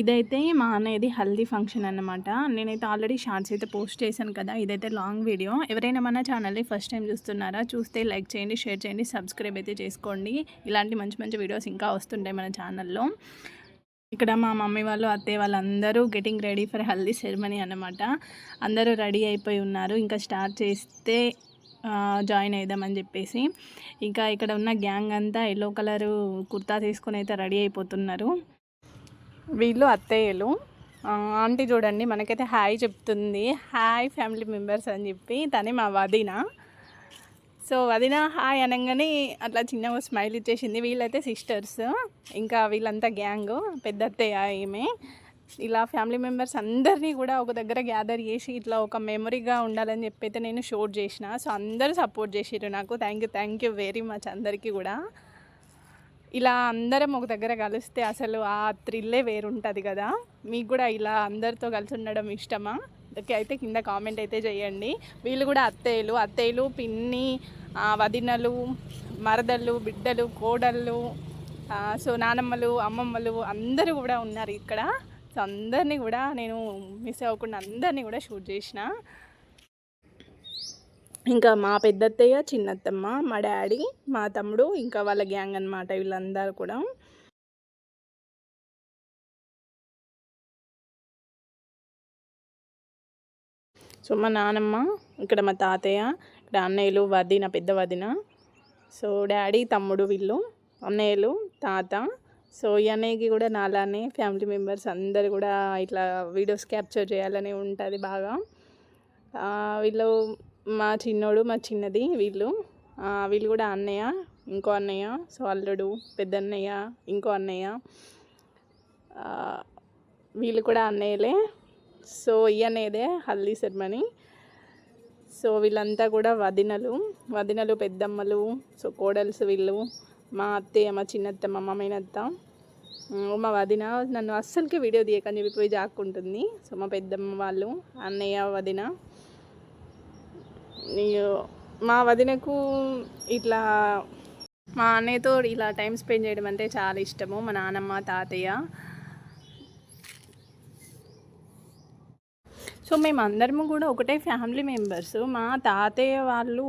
ఇదైతే మా అనేది హల్దీ ఫంక్షన్ అన్నమాట. నేనైతే ఆల్రెడీ షార్ట్స్ అయితే పోస్ట్ చేశాను కదా ఇదైతే లాంగ్ వీడియో. ఎవరైనా మన ఛానల్ని ఫస్ట్ టైం చూస్తున్నారా చూస్తే లైక్ చేయండి షేర్ చేయండి సబ్స్క్రైబ్ అయితే చేసుకోండి. ఇలాంటి మంచి మంచి వీడియోస్ ఇంకా వస్తుంటాయి మన ఛానల్లో. ఇక్కడ మా మమ్మీ వాళ్ళు అత్తయ్య వాళ్ళందరూ getting ready for haldi ceremony అనమాట అందరూ రెడీ అయిపోయి ఉన్నారు. ఇంకా స్టార్ట్ చేస్తే జాయిన్ అవుదామని చెప్పేసి. ఇంకా ఇక్కడ ఉన్న గ్యాంగ్ అంతా ఎల్లో కలర్ కుర్తా తీసుకొని అయితే రెడీ అయిపోతున్నారు. వీళ్ళు అత్తయ్యలు. ఆంటీ చూడండి మనకైతే హాయ్ చెప్తుంది. హాయ్ ఫ్యామిలీ మెంబర్స్ అని చెప్పి తనే మా వదిన. సో వదిన హాయ్ అనగానే అట్లా చిన్నగా స్మైల్ ఇచ్చేసింది. వీళ్ళైతే సిస్టర్స్ ఇంకా వీళ్ళంతా గ్యాంగ్ పెద్ద అత్తయ్య ఈమె. ఇలా ఫ్యామిలీ మెంబర్స్ అందరినీ కూడా ఒక దగ్గర గ్యాదర్ చేసి ఇట్లా ఒక మెమరీగా ఉండాలని చెప్పి అయితే నేను షూట్ చేసిన. సో అందరూ సపోర్ట్ చేసిర్రు నాకు. Thank you thank you very much అందరికీ కూడా. ఇలా అందరం ఒక దగ్గర కలిస్తే అసలు ఆ థ్రిల్లే వేరుంటుంది కదా. మీకు కూడా ఇలా అందరితో కలిసి ఉండడం ఇష్టమా? ఓకే అయితే కింద కామెంట్ అయితే చేయండి. వీళ్ళు కూడా అత్తయ్యలు. అత్తయ్యలు పిన్ని వదినలు మరదళ్ళు బిడ్డలు కోడళ్ళు సో నానమ్మలు అమ్మమ్మలు అందరూ కూడా ఉన్నారు ఇక్కడ. సో అందరినీ కూడా నేను మిస్ అవ్వకుండా అందరినీ కూడా షూట్ చేసిన. ఇంకా మా పెద్దత్తయ్య చిన్నత్తమ్మ మా డాడీ మా తమ్ముడు ఇంకా వాళ్ళ గ్యాంగ్ అన్నమాట వీళ్ళందరూ కూడా. సో మా నానమ్మ ఇక్కడ మా తాతయ్య ఇక్కడ అన్నయ్యలు వదిన పెద్ద వదిన. సో డాడీ తమ్ముడు వీళ్ళు అన్నయ్యలు తాత. సో ఈ అన్నయ్యకి కూడా నాలానే ఫ్యామిలీ మెంబర్స్ అందరు కూడా ఇట్లా వీడియోస్ క్యాప్చర్ చేయాలని ఉంటుంది బాగా. వీళ్ళు మా చిన్నోడు మా చిన్నది వీళ్ళు. వీళ్ళు కూడా అన్నయ్య ఇంకో అన్నయ్య సో అల్లుడు పెద్ద అన్నయ్య ఇంకో అన్నయ్య. వీళ్ళు కూడా అన్నయ్యలే. సో ఇయనేదే హల్దీ సెరమనీ. సో వీళ్ళంతా కూడా వదినలు వదినలు పెద్దమ్మలు సో కోడల్స్ వీళ్ళు మా అత్తయ్య మా చిన్నత్త మా మేనత్త మా వదిన నన్ను అస్సలకి వీడియో తీయకని చెప్పిపోయి జాక్కుంటుంది. సో మా పెద్దమ్మ వాళ్ళు అన్నయ్య వదిన. మా వదినకు ఇట్లా మా అన్నయ్యతో ఇలా టైం స్పెండ్ చేయడం అంటే చాలా ఇష్టము మా నానమ్మ తాతయ్య. సో మేమందరము కూడా ఒకటే ఫ్యామిలీ మెంబర్స్. మా తాతయ్య వాళ్ళు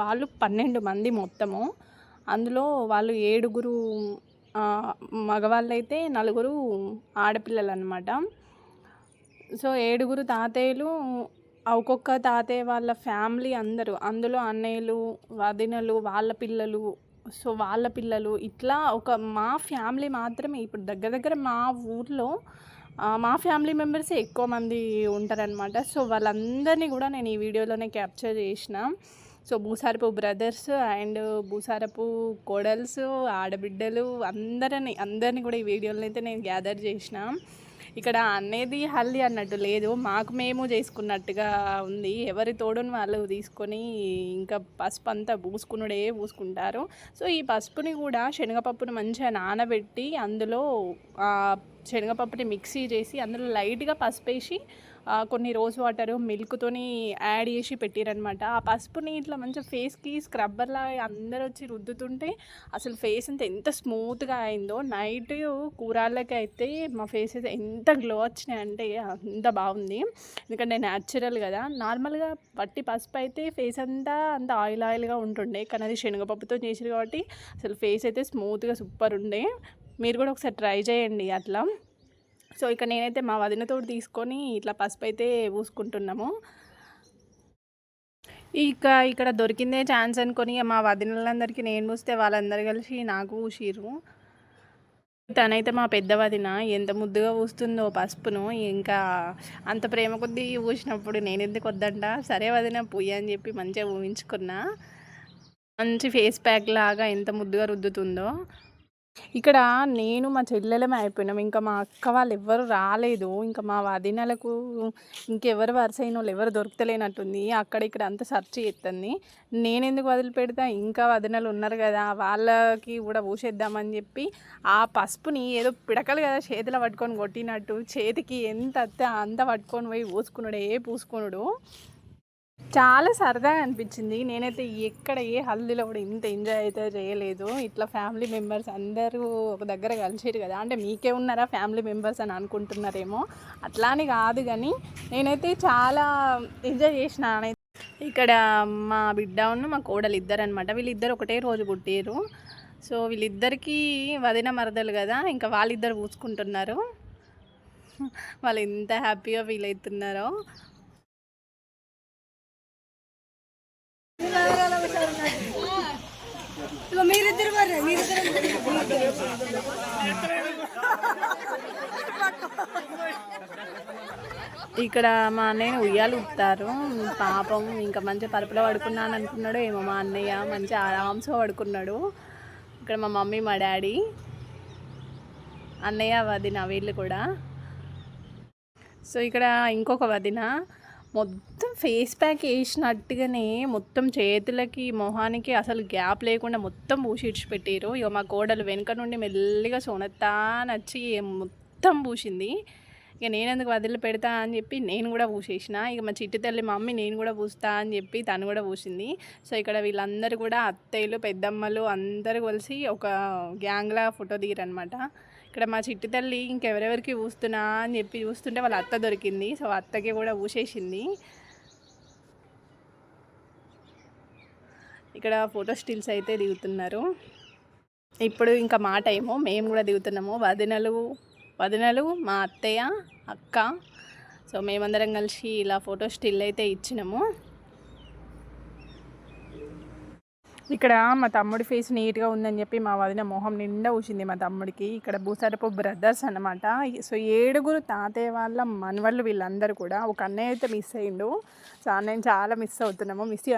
వాళ్ళు పన్నెండు మంది మొత్తము. అందులో వాళ్ళు ఏడుగురు మగవాళ్ళు మగవాళ్ళైతే నలుగురు ఆడపిల్లలు అనమాట సో ఏడుగురు తాతయ్యలు ఒక్కొక్క తాతయ్య వాళ్ళ ఫ్యామిలీ అందరూ అందులో అన్నయ్యలు వదినలు వాళ్ళ పిల్లలు సో వాళ్ళ పిల్లలు ఇట్లా ఒక మా ఫ్యామిలీ మాత్రమే. ఇప్పుడు దగ్గర దగ్గర మా ఊర్లో మా ఫ్యామిలీ మెంబర్స్ ఎక్కువ మంది ఉంటారనమాట సో వాళ్ళందరినీ కూడా నేను ఈ వీడియోలోనే క్యాప్చర్ చేసిన. So Bhusarapu brothers and Bhusarapu కోడల్స్ ఆడబిడ్డలు అందరిని అందరినీ కూడా ఈ వీడియోలో అయితే నేను గ్యాదర్ చేసిన. ఇక్కడ అనేది హల్దీ అన్నట్టు లేదు. మాకు మేము చేసుకున్నట్టుగా ఉంది. ఎవరి తోడుని వాళ్ళు తీసుకొని ఇంకా పసుపు అంతా పూసుకునుడే పూసుకుంటారు. సో ఈ పసుపుని కూడా శనగపప్పును మంచిగా నానబెట్టి అందులో శనగపప్పుని మిక్సీ చేసి అందులో లైట్గా పసుపు వేసి కొన్ని రోజ్ వాటర్ మిల్క్తోని యాడ్ చేసి పెట్టిరనమాట ఆ పసుపుని ఇట్లా మంచిగా ఫేస్కి స్క్రబ్బర్లా అందరు వచ్చి రుద్దుతుంటే అసలు ఫేస్ అంతా ఎంత స్మూత్గా అయిందో. నైట్ కూరళ్ళకి అయితే మా ఫేస్ అయితే ఎంత గ్లో వచ్చినాయంటే అంత బాగుంది. ఎందుకంటే న్యాచురల్ కదా. నార్మల్గా పట్టి పసుపు అయితే ఫేస్ అంతా అంత ఆయిల్ ఆయిల్గా ఉంటుండే. కానీ అది శనగపప్పుతో చేసారు కాబట్టి అసలు ఫేస్ అయితే స్మూత్గా సూపర్ ఉండే. మీరు కూడా ఒకసారి ట్రై చేయండి అట్లా. సో ఇక నేనైతే మా వదినతో తీసుకొని ఇట్లా పసుపు అయితే పూసుకుంటున్నాము. ఇక ఇక్కడ దొరికిందే ఛాన్స్ అనుకొని మా వదినలందరికీ నేను పూస్తే వాళ్ళందరూ కలిసి నాకు పూసిరు తనైతే మా పెద్ద వదిన ఎంత ముద్దుగా పూస్తుందో పసుపును ఇంకా అంత ప్రేమ కొద్దీ పూసినప్పుడు నేను ఎందుకు వద్దంట? సరే వదిన పూయ అని చెప్పి మంచిగా ఊహించుకున్నా మంచి ఫేస్ ప్యాక్ లాగా ఎంత ముద్దుగా రుద్దుతుందో. ఇక్కడ నేను మా చెల్లెలమే అయిపోయినాం. ఇంకా మా అక్క వాళ్ళు ఎవ్వరు రాలేదు. ఇంకా మా వదినలకు ఇంకెవరు వరుస అయిన వాళ్ళు ఎవరు దొరుకుతలేనట్టుంది. అక్కడ ఇక్కడ అంతా సెర్చ్ చేస్తుంది నేను ఎందుకు వదిలిపెడతా? ఇంకా వదినలు ఉన్నారు కదా వాళ్ళకి కూడా పూసేద్దామని చెప్పి ఆ పసుపుని ఏదో పిడకలు కదా చేతిలో పట్టుకొని కొట్టినట్టు చేతికి ఎంత అత్తే అంత పట్టుకొని పోయి పూసుకున్నాడు ఏ పూసుకున్నాడు. చాలా సరదాగా అనిపించింది. నేనైతే ఎక్కడ ఏ హల్దీలో కూడా ఇంత ఎంజాయ్ అయితే చేయలేదు. ఇట్లా ఫ్యామిలీ మెంబర్స్ అందరూ ఒక దగ్గర కలిసిరు కదా. అంటే మీకే ఉన్నారా ఫ్యామిలీ మెంబర్స్ అని అనుకుంటున్నారేమో. అట్లా అని కాదు కానీ నేనైతే చాలా ఎంజాయ్ చేసిన. ఇక్కడ మా బిడ్డ ఉన్న మా కోడలు ఇద్దరు అనమాట వీళ్ళిద్దరు ఒకటే రోజు పుట్టారు సో వీళ్ళిద్దరికీ వదిన మరదలు కదా. ఇంకా వాళ్ళిద్దరు పూసుకుంటున్నారు. వాళ్ళు ఎంత హ్యాపీగా ఫీల్ అవుతున్నారో. మీరిద్దరు మరి మీరిద్దరు ఇక్కడ మా అన్నయ్య ఉయ్యాలు ఉప్పుతారు పాపం ఇంకా మంచి పరుపులో పడుకున్నాను అనుకున్నాడు ఏమో మా అన్నయ్య. మంచి ఆరామ్స్గా పడుకున్నాడు. ఇక్కడ మా మమ్మీ మా డాడీ అన్నయ్య వదిన వీళ్ళు కూడా. సో ఇక్కడ ఇంకొక వదిన. మొత్తం ఫేస్ ప్యాక్ వేసినట్టుగానే మొత్తం చేతులకి మొహానికి అసలు గ్యాప్ లేకుండా మొత్తం పూసిడ్చి పెట్టారు ఇక మా కోడలు వెనుక నుండి మెల్లిగా సోనత్తా నచ్చి మొత్తం పూసింది. ఇక నేను ఎందుకు వదిలి పెడతా అని చెప్పి నేను కూడా పూసేసిన. ఇక మా చిట్టి తల్లి మమ్మీ నేను కూడా పూస్తా అని చెప్పి తను కూడా పూసింది. సో ఇక్కడ వీళ్ళందరూ కూడా అత్తయ్యలు పెద్దమ్మలు అందరూ కలిసి ఒక గ్యాంగ్లా ఫోటో దిగరనమాట ఇక్కడ మా చిట్టి తల్లి ఇంకెవరెవరికి పూస్తున్నా అని చెప్పి చూస్తుంటే వాళ్ళ అత్త దొరికింది. సో అత్తకి కూడా పూసేసింది. ఇక్కడ ఫోటో స్టిల్స్ అయితే దిగుతున్నారు. ఇప్పుడు ఇంకా మా టైము. మేము కూడా దిగుతున్నాము. వదినలు వదినలు మా అత్తయ్య అక్క. సో మేమందరం కలిసి ఇలా ఫోటో స్టిల్ అయితే ఇచ్చినాము. ఇక్కడ మా తమ్ముడి ఫేస్ నీట్గా ఉందని చెప్పి మా వదిన మొహం నిండా ఊసింది మా తమ్ముడికి. ఇక్కడ భూసారపు బ్రదర్స్ అనమాట సో ఏడుగురు తాతయ్య వాళ్ళ మనవాళ్ళు వీళ్ళందరూ కూడా ఒక అన్నయ్య అయితే మిస్ అయ్యిండు. సో అన్నయ్య చాలా మిస్ అవుతున్నాము. మిస్